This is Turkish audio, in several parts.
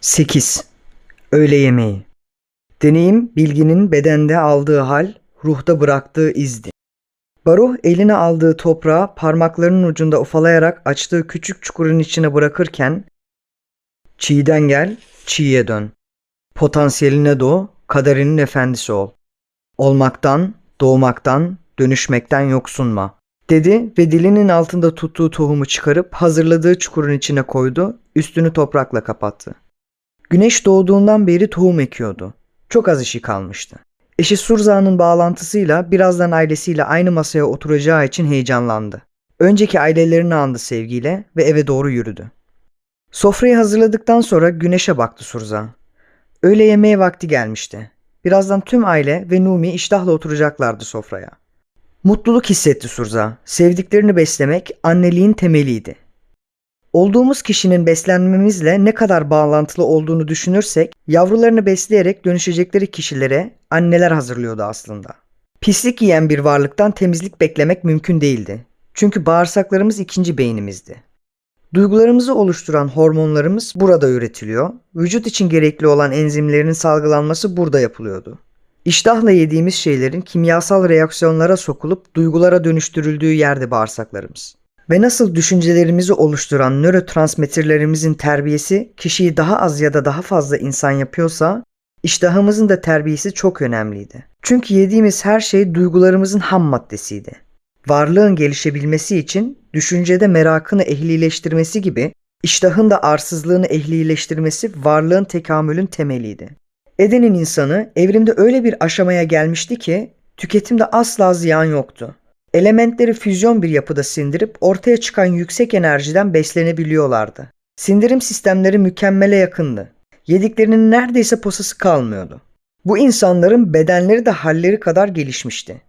8. Öğle yemeği. Deneyim, bilginin bedende aldığı hal, ruhta bıraktığı izdi. Baruh eline aldığı toprağı parmaklarının ucunda ufalayarak açtığı küçük çukurun içine bırakırken Çiğden gel, çiğe dön. Potansiyeline doğ, kaderinin efendisi ol. Olmaktan, doğmaktan, dönüşmekten yoksunma. Dedi ve dilinin altında tuttuğu tohumu çıkarıp hazırladığı çukurun içine koydu, üstünü toprakla kapattı. Güneş doğduğundan beri tohum ekiyordu. Çok az işi kalmıştı. Eşi Surza'nın bağlantısıyla birazdan ailesiyle aynı masaya oturacağı için heyecanlandı. Önceki ailelerini andı sevgiyle ve eve doğru yürüdü. Sofrayı hazırladıktan sonra güneşe baktı Surza. Öğle yemeğe vakti gelmişti. Birazdan tüm aile ve Numi iştahla oturacaklardı sofraya. Mutluluk hissetti Surza. Sevdiklerini beslemek anneliğin temeliydi. Olduğumuz kişinin beslenmemizle ne kadar bağlantılı olduğunu düşünürsek, yavrularını besleyerek dönüşecekleri kişilere anneler hazırlıyordu aslında. Pislik yiyen bir varlıktan temizlik beklemek mümkün değildi. Çünkü bağırsaklarımız ikinci beynimizdi. Duygularımızı oluşturan hormonlarımız burada üretiliyor. Vücut için gerekli olan enzimlerin salgılanması burada yapılıyordu. İştahla yediğimiz şeylerin kimyasal reaksiyonlara sokulup duygulara dönüştürüldüğü yerde bağırsaklarımız. Ve nasıl düşüncelerimizi oluşturan nörotransmitterlerimizin terbiyesi kişiyi daha az ya da daha fazla insan yapıyorsa, iştahımızın da terbiyesi çok önemliydi. Çünkü yediğimiz her şey duygularımızın ham maddesiydi. Varlığın gelişebilmesi için düşüncede merakını ehlileştirmesi gibi iştahın da arsızlığını ehlileştirmesi varlığın tekamülün temeliydi. Eden'in insanı evrimde öyle bir aşamaya gelmişti ki tüketimde asla ziyan yoktu. Elementleri füzyon bir yapıda sindirip ortaya çıkan yüksek enerjiden beslenebiliyorlardı. Sindirim sistemleri mükemmele yakındı. Yediklerinin neredeyse posası kalmıyordu. Bu insanların bedenleri de halleri kadar gelişmişti.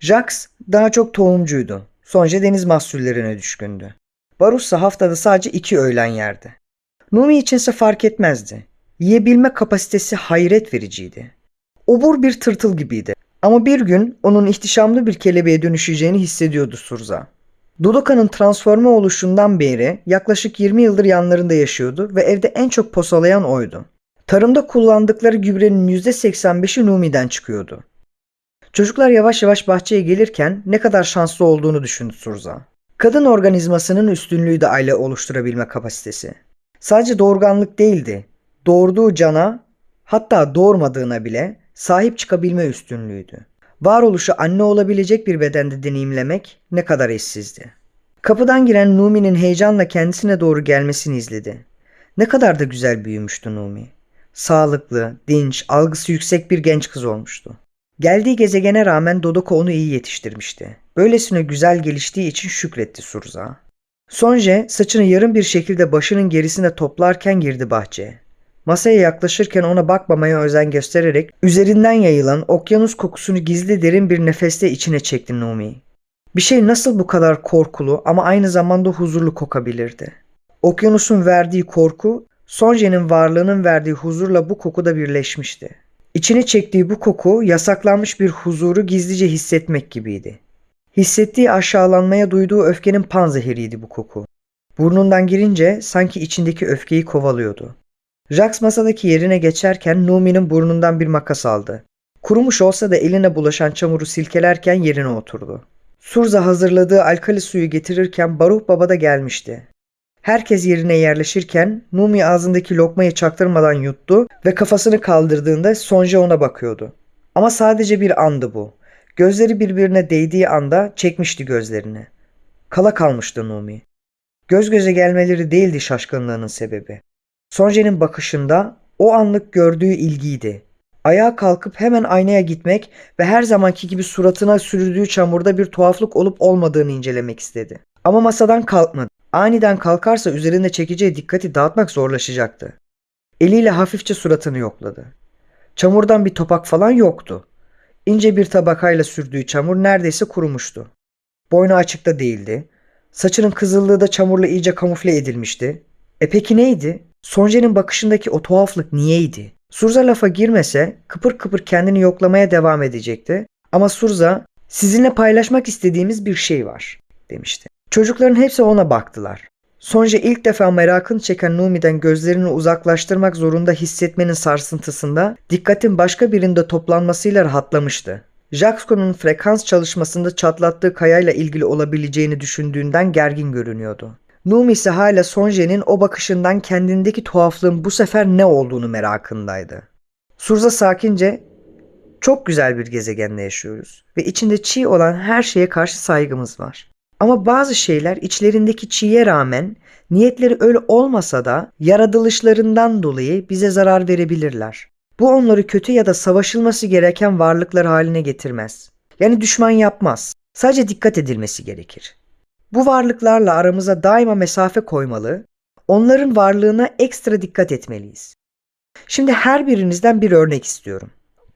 Jax daha çok tohumcuydu. Sonca deniz mahsullerine düşkündü. Barus ise haftada sadece iki öğlen yerdi. Numi içinse fark etmezdi. Yiyebilme kapasitesi hayret vericiydi. Obur bir tırtıl gibiydi. Ama bir gün onun ihtişamlı bir kelebeğe dönüşeceğini hissediyordu Surza. Dudoka'nın transforme oluşundan beri yaklaşık 20 yıldır yanlarında yaşıyordu ve evde en çok posalayan oydu. Tarımda kullandıkları gübrenin %85'i Numi'den çıkıyordu. Çocuklar yavaş yavaş bahçeye gelirken ne kadar şanslı olduğunu düşündü Surza. Kadın organizmasının üstünlüğü de aile oluşturabilme kapasitesi. Sadece doğurganlık değildi. Doğurduğu cana hatta doğurmadığına bile sahip çıkabilme üstünlüğüydü. Varoluşu anne olabilecek bir bedende deneyimlemek ne kadar eşsizdi. Kapıdan giren Numi'nin heyecanla kendisine doğru gelmesini izledi. Ne kadar da güzel büyümüştü Numi. Sağlıklı, dinç, algısı yüksek bir genç kız olmuştu. Geldiği gezegene rağmen Dodoko onu iyi yetiştirmişti. Böylesine güzel geliştiği için şükretti Surza. Sonje saçını yarım bir şekilde başının gerisine toplarken girdi bahçeye. Masaya yaklaşırken ona bakmamaya özen göstererek üzerinden yayılan okyanus kokusunu gizli derin bir nefeste içine çekti Numi. Bir şey nasıl bu kadar korkulu ama aynı zamanda huzurlu kokabilirdi? Okyanusun verdiği korku, Sonje'nin varlığının verdiği huzurla bu kokuda birleşmişti. İçine çektiği bu koku yasaklanmış bir huzuru gizlice hissetmek gibiydi. Hissettiği aşağılanmaya duyduğu öfkenin panzehiriydi bu koku. Burnundan girince sanki içindeki öfkeyi kovalıyordu. Jax masadaki yerine geçerken Numi'nin burnundan bir makas aldı. Kurumuş olsa da eline bulaşan çamuru silkelerken yerine oturdu. Surza hazırladığı alkali suyu getirirken Baruh Baba da gelmişti. Herkes yerine yerleşirken Numi ağzındaki lokmayı çaktırmadan yuttu ve kafasını kaldırdığında Sonja ona bakıyordu. Ama sadece bir andı bu. Gözleri birbirine değdiği anda çekmişti gözlerini. Kala kalmıştı Numi. Göz göze gelmeleri değildi şaşkınlığının sebebi. Sonja'nın bakışında o anlık gördüğü ilgiydi. Ayağa kalkıp hemen aynaya gitmek ve her zamanki gibi suratına sürdüğü çamurda bir tuhaflık olup olmadığını incelemek istedi. Ama masadan kalkmadı. Aniden kalkarsa üzerinde çekeceği dikkati dağıtmak zorlaşacaktı. Eliyle hafifçe suratını yokladı. Çamurdan bir topak falan yoktu. İnce bir tabakayla sürdüğü çamur neredeyse kurumuştu. Boynu açıkta değildi. Saçının kızıllığı da çamurla iyice kamufle edilmişti. E peki neydi? Sonje'nin bakışındaki o tuhaflık niyeydi? Surza lafa girmese kıpır kıpır kendini yoklamaya devam edecekti. Ama Surza sizinle paylaşmak istediğimiz bir şey var demişti. Çocukların hepsi ona baktılar. Sonca ilk defa merakını çeken Numi'den gözlerini uzaklaştırmak zorunda hissetmenin sarsıntısında dikkatin başka birinde toplanmasıyla rahatlamıştı. Jaxco'nun frekans çalışmasında çatlattığı kayayla ilgili olabileceğini düşündüğünden gergin görünüyordu. Numi ise hala Sonje'nin o bakışından kendindeki tuhaflığın bu sefer ne olduğunu merakındaydı. Surza sakince çok güzel bir gezegende yaşıyoruz ve içinde çiğ olan her şeye karşı saygımız var. Ama bazı şeyler içlerindeki çiğe rağmen niyetleri öyle olmasa da yaratılışlarından dolayı bize zarar verebilirler. Bu onları kötü ya da savaşılması gereken varlıklar haline getirmez. Yani düşman yapmaz. Sadece dikkat edilmesi gerekir. Bu varlıklarla aramıza daima mesafe koymalı, onların varlığına ekstra dikkat etmeliyiz. Şimdi her birinizden bir örnek istiyorum.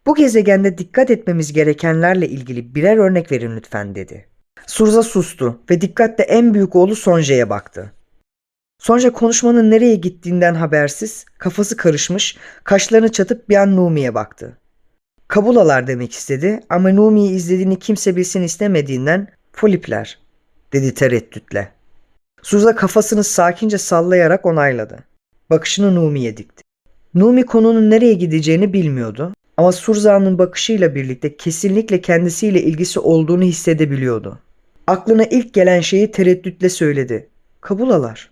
Bu gezegende dikkat etmemiz gerekenlerle ilgili birer örnek verin lütfen dedi. Surza sustu ve dikkatle en büyük oğlu Sonje'ye baktı. Sonje konuşmanın nereye gittiğinden habersiz, kafası karışmış, kaşlarını çatıp bir an Numi'ye baktı. Kabulalar demek istedi ama Numi'yi izlediğini kimse bilsin istemediğinden Folipler dedi tereddütle. Surza kafasını sakince sallayarak onayladı. Bakışını Numi'ye dikti. Numi konunun nereye gideceğini bilmiyordu ama Surza'nın bakışıyla birlikte kesinlikle kendisiyle ilgisi olduğunu hissedebiliyordu. Aklına ilk gelen şeyi tereddütle söyledi. Kabulalar.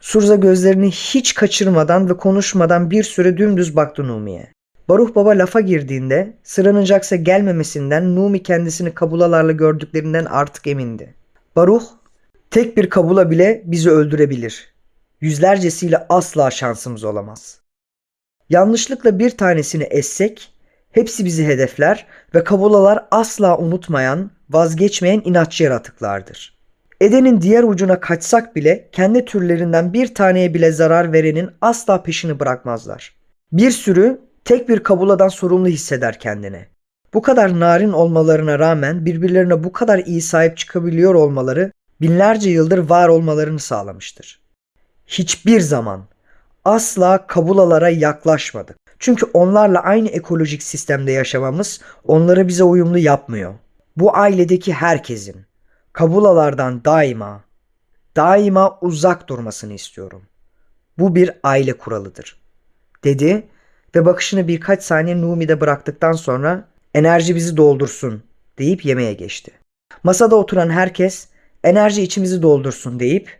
Surza gözlerini hiç kaçırmadan ve konuşmadan bir süre dümdüz baktı Numi'ye. Baruh Baba lafa girdiğinde sıranın Jax'a gelmemesinden Numi kendisini kabulalarla gördüklerinden artık emindi. Baruh, tek bir kabula bile bizi öldürebilir. Yüzlercesiyle asla şansımız olamaz. Yanlışlıkla bir tanesini essek, hepsi bizi hedefler ve kabulalar asla unutmayan, vazgeçmeyen inatçı yaratıklardır. Eden'in diğer ucuna kaçsak bile kendi türlerinden bir taneye bile zarar verenin asla peşini bırakmazlar. Bir sürü tek bir kabuladan sorumlu hisseder kendini. Bu kadar narin olmalarına rağmen birbirlerine bu kadar iyi sahip çıkabiliyor olmaları binlerce yıldır var olmalarını sağlamıştır. Hiçbir zaman asla kabulalara yaklaşmadık. Çünkü onlarla aynı ekolojik sistemde yaşamamız onları bize uyumlu yapmıyor. Bu ailedeki herkesin kabulalardan daima daima uzak durmasını istiyorum. Bu bir aile kuralıdır. Dedi ve bakışını birkaç saniye Numi'de bıraktıktan sonra enerji bizi doldursun deyip yemeğe geçti. Masada oturan herkes enerji içimizi doldursun deyip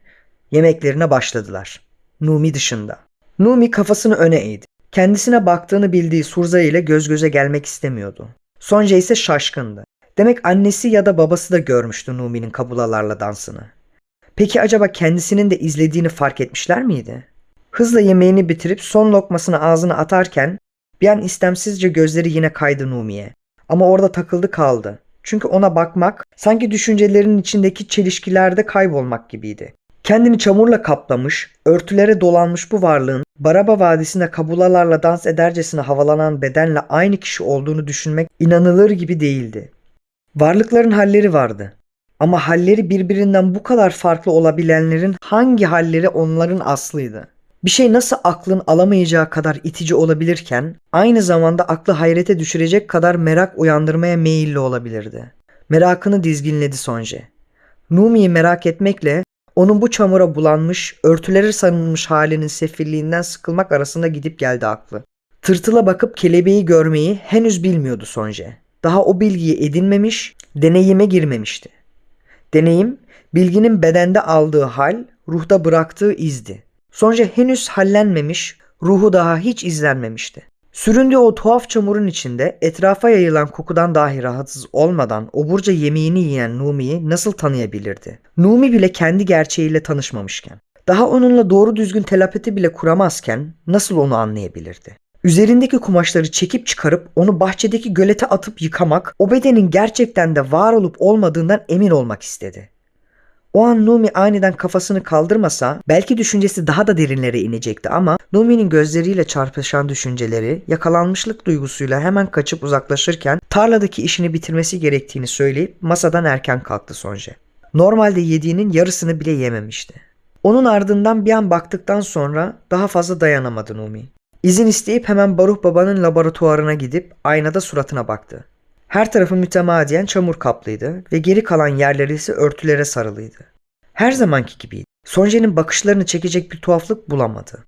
yemeklerine başladılar. Numi dışında. Numi kafasını öne eğdi. Kendisine baktığını bildiği Surza ile göz göze gelmek istemiyordu. Sonca ise şaşkındı. Demek annesi ya da babası da görmüştü Numi'nin kabulalarla dansını. Peki acaba kendisinin de izlediğini fark etmişler miydi? Hızla yemeğini bitirip son lokmasını ağzına atarken bir an istemsizce gözleri yine kaydı Numi'ye. Ama orada takıldı kaldı. Çünkü ona bakmak sanki düşüncelerinin içindeki çelişkilerde kaybolmak gibiydi. Kendini çamurla kaplamış, örtülere dolanmış bu varlığın Baraba Vadisi'nde kabulalarla dans edercesine havalanan bedenle aynı kişi olduğunu düşünmek inanılır gibi değildi. Varlıkların halleri vardı. Ama halleri birbirinden bu kadar farklı olabilenlerin hangi halleri onların aslıydı? Bir şey nasıl aklın alamayacağı kadar itici olabilirken aynı zamanda aklı hayrete düşürecek kadar merak uyandırmaya meyilli olabilirdi. Merakını dizginledi Sonje. Numi'yi merak etmekle onun bu çamura bulanmış, örtüleri sarılmış halinin sefilliğinden sıkılmak arasında gidip geldi aklı. Tırtıla bakıp kelebeği görmeyi henüz bilmiyordu Sonje. Daha o bilgiyi edinmemiş, deneyime girmemişti. Deneyim, bilginin bedende aldığı hal, ruhta bıraktığı izdi. Sonca henüz hallenmemiş, ruhu daha hiç izlenmemişti. Süründüğü o tuhaf çamurun içinde etrafa yayılan kokudan dahi rahatsız olmadan oburca yemeğini yiyen Numi'yi nasıl tanıyabilirdi? Numi bile kendi gerçeğiyle tanışmamışken. Daha onunla doğru düzgün telepati bile kuramazken nasıl onu anlayabilirdi? Üzerindeki kumaşları çekip çıkarıp onu bahçedeki gölete atıp yıkamak o bedenin gerçekten de var olup olmadığından emin olmak istedi. O an Numi aniden kafasını kaldırmasa belki düşüncesi daha da derinlere inecekti ama Numi'nin gözleriyle çarpışan düşünceleri yakalanmışlık duygusuyla hemen kaçıp uzaklaşırken tarladaki işini bitirmesi gerektiğini söyleyip masadan erken kalktı Sonje. Normalde yediğinin yarısını bile yememişti. Onun ardından bir an baktıktan sonra daha fazla dayanamadı Numi. İzin isteyip hemen Baruh babanın laboratuvarına gidip aynada suratına baktı. Her tarafı mütemadiyen çamur kaplıydı ve geri kalan yerleri ise örtülere sarılıydı. Her zamanki gibiydi. Sonje'nin bakışlarını çekecek bir tuhaflık bulamadı.